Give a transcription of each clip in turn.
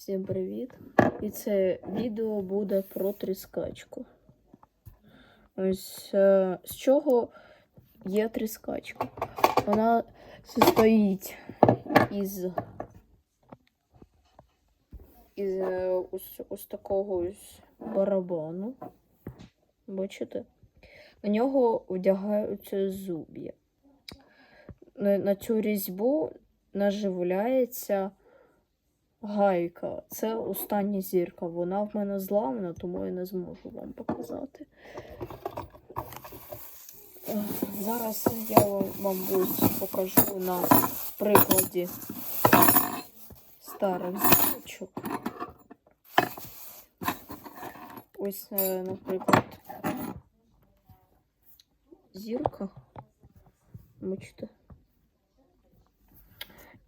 Всім привіт! І це відео буде про тріскачку. Ось е, з чого є тріскачка? Вона состоїть із, із е, ось, ось такого ось барабану. Бачите? На нього вдягаються зуб'я. На, на цю різьбу наживляється гайка. Це остання зірка. Вона в мене зламана, тому я не зможу вам показати. Зараз я вам, ось покажу на прикладі старих зірочок. Ось, е, наприклад, зірка. Бачите?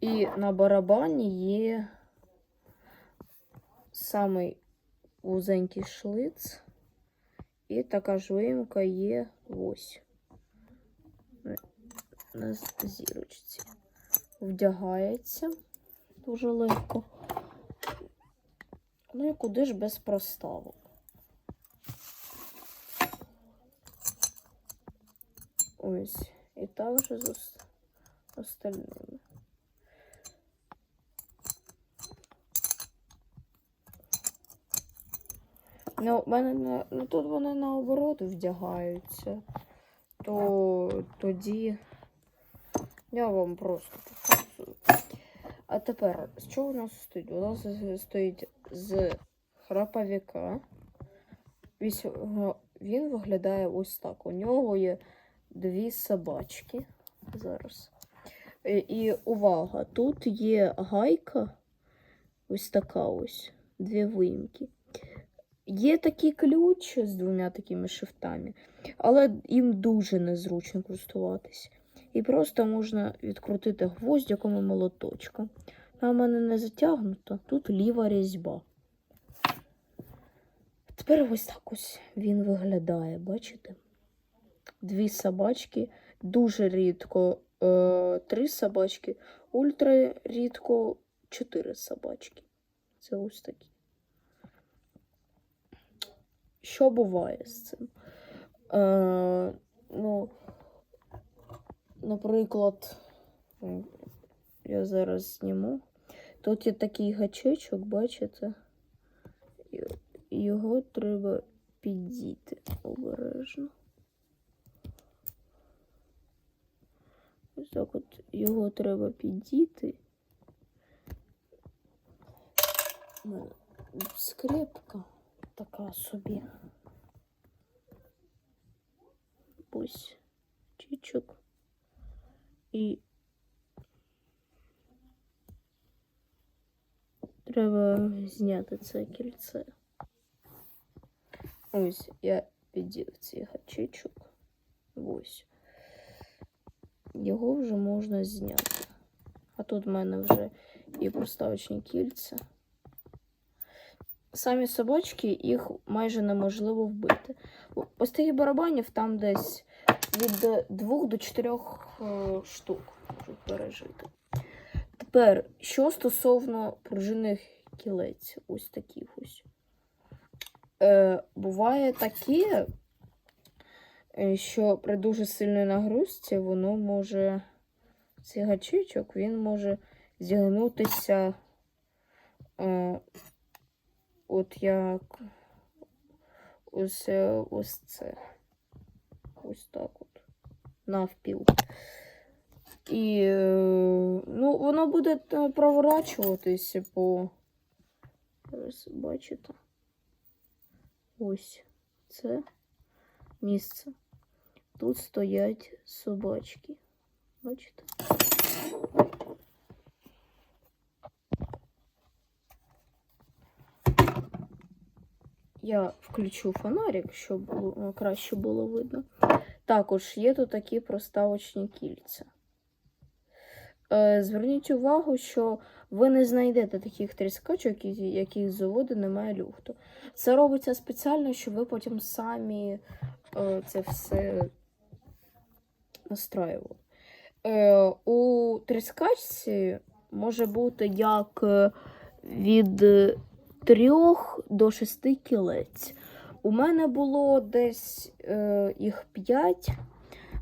І на барабані є самий вузенький шлиц, і така ж виїмка є ось на- зірочці. Вдягається дуже легко. Ну і куди ж без проставок? Ось. І так же з ос- остальними. Ну, мене ну, тут вони наоборот вдягаються. То тоді я вам просто показую. А тепер, чого у нас стоїть? У нас стоїть з храповика. Вісь- Він виглядає ось так. У нього є дві собачки. Зараз. Е, І увага, тут є гайка. Ось така ось. Дві виїмки. Є такий ключ з двома такими шифтами, але їм дуже незручно користуватись. І просто можна відкрутити гвоздиком і молоточком. А в мене не затягнуто, тут ліва різьба. Тепер ось так ось він виглядає, бачите? Дві собачки, дуже рідко е, три собачки, ультра рідко чотири собачки. Це ось такі. Що буває з цим? Е, ну, наприклад, я зараз зніму. Тут є такий гачечок, бачите? Його треба піддіти обережно. Ось так от його треба мене скрепка така собі. Ось чічок. І треба зняти це кільце. Ось я підів цей гачечок. Ось. Його вже можна зняти. А тут в мене вже і проставочні кільця. Самі собачки їх майже неможливо вбити. Ось таких барабанів там десь від 2 до 4 штук можуть пережити. Тепер, що стосовно пружинних кілець, ось таких ось. Е, буває таке, е, що при дуже сильній нагрузці воно може. Цей гачечок він може зігнутися. Е, от як ось, ось це. Ось так от. Навпіл. І е, ну, воно буде е, проворачуватися по. Зараз бачите. Ось це місце. Тут стоять собачки. Бачите? Я включу фонарик, щоб е, краще було видно. Також є тут такі проставочні кільця. Е, Зверніть увагу, що ви не знайдете таких тріскачок, яких з заводу немає люфту. Це робиться спеціально, щоб ви потім самі е, це все настраювали. Е, у тріскачці може бути як від 3 до 6 кілець. У мене було десь е, їх 5,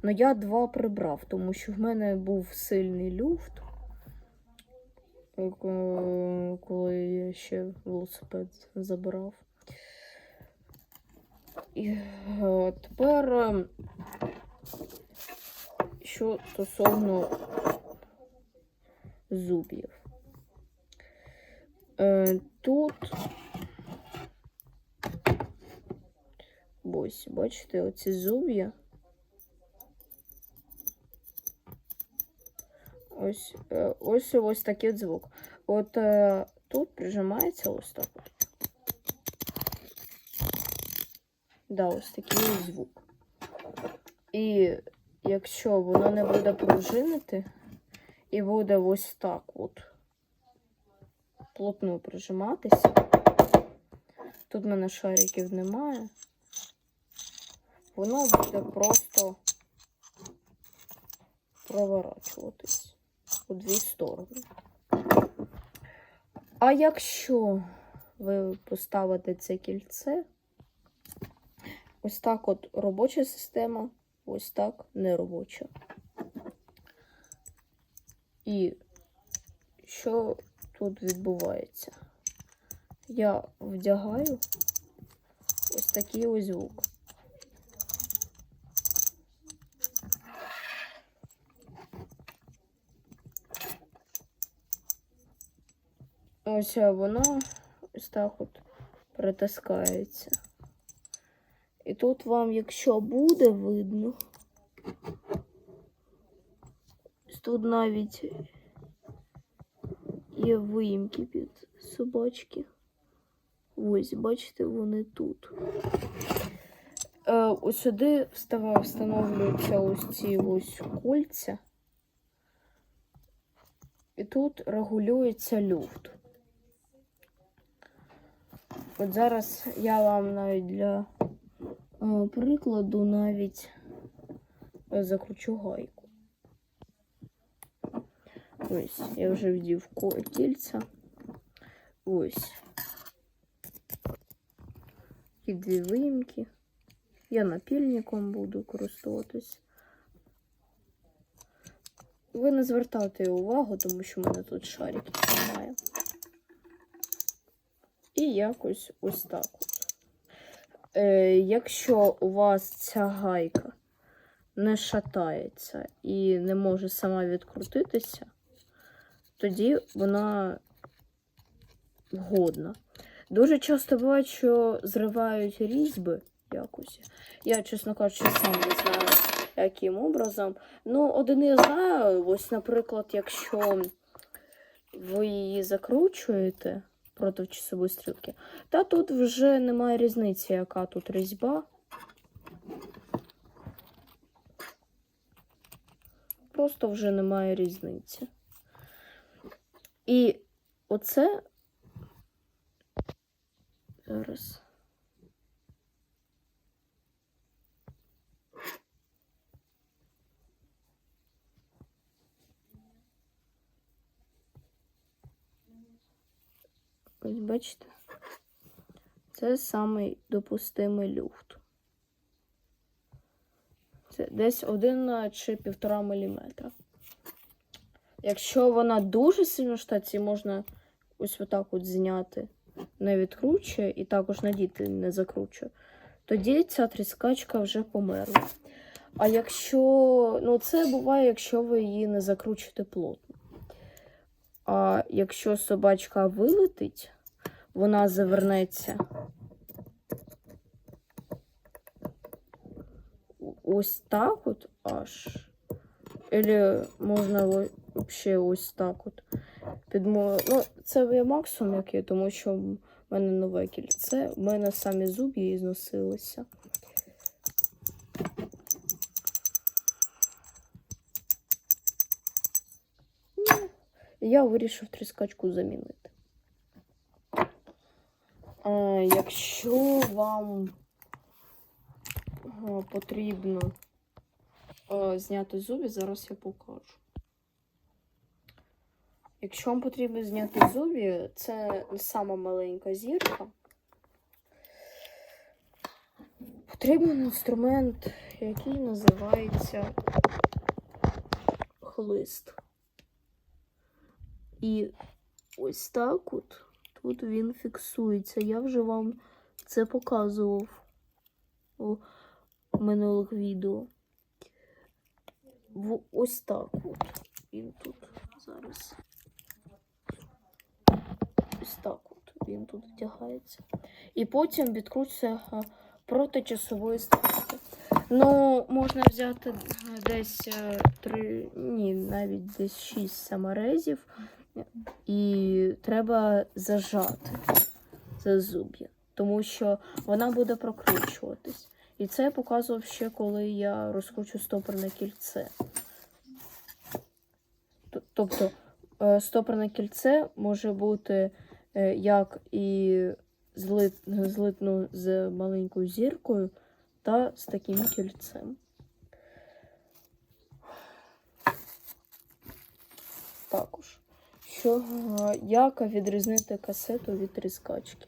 але я 2 прибрав, тому що в мене був сильний люфт. е, Коли я ще велосипед забирав. І е, тепер, е, що стосовно зубів. Е, тут ось, бачите, оці зуб'я. Ось, е, ось ось такий от звук. От е, тут прижимається ось так. Да, ось такий звук. І якщо воно не буде пружинити, і буде ось так от плотно прижиматися. Тут в мене шариків немає. Воно буде просто проворачуватись у дві сторони. А якщо ви поставите це кільце, ось так от робоча система, ось так неробоча. І що тут відбувається? Я вдягаю ось такий ось звук. Ось воно ось так от притискається. І тут вам, якщо буде видно, тут навіть є виїмки під собачки. Ось, бачите, вони тут. Е, ось сюди встановлюються ось ці ось кольця. І тут регулюється люфт. От зараз я вам навіть для е, прикладу навіть е, закручу гайку. Ось, я вже вдів кільця. Ось. І дві виїмки. Я напільником буду користуватись. Ви не звертайте увагу, тому що в мене тут шариків немає. І якось ось так. Е, якщо у вас ця гайка не шатається і не може сама відкрутитися, тоді вона годна. Дуже часто буває, що зривають різьби якось. Я, чесно кажучи, сам не знаю, яким образом. Ну, один я знаю, ось, наприклад, якщо ви її закручуєте проти часової стрілки, та тут вже немає різниці, яка тут різьба. Просто вже немає різниці. І оце зараз. Ось бачите? Це самий допустимий люфт. Це десь 1 чи 1,5 мм. Якщо вона дуже сильно штаці, можна ось отак от зняти, не відкручує і також надіти не закручує. Тоді ця тріскачка вже померла. А якщо, ну це буває, якщо ви її не закручуєте плотно. А якщо собачка вилетить, вона завернеться ось так от аж. Или можна взагалі ось так от. Підмо... Ну, це є максимум який, тому що в мене нове кільце, в мене самі зуб'ї зносилися. Ну, я вирішив тріскачку замінити. А, якщо вам потрібно зняти зубі, зараз я покажу. Якщо вам потрібно зняти зубі, це сама маленька зірка. Потрібен інструмент, який називається хлист. І ось так от тут він фіксується. Я вже вам це показував у минулих відео. Ось так от. Він тут зараз. Ось так от він тут вдягається. І потім відкручується проти часової стрілки. Ну, можна взяти десь е, три, ні, навіть десь шість саморезів. І треба зажати за зуб'я, тому що вона буде прокручуватись. І це я показував ще, коли я розкручу стопорне кільце. Тобто е, стопорне кільце може бути як і злит, злитно з маленькою зіркою та з таким кільцем. Також. Що, е, як відрізнити касету від тріскачки?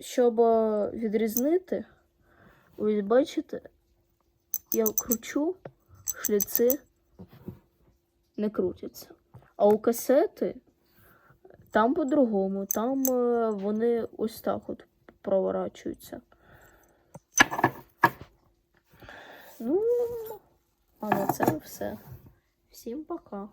Щоб е, відрізнити, ось бачите, я кручу, шліци не крутяться. А у касети там по-другому, там е, вони ось так от проворачуються. Ну, а на це все. Всім пока.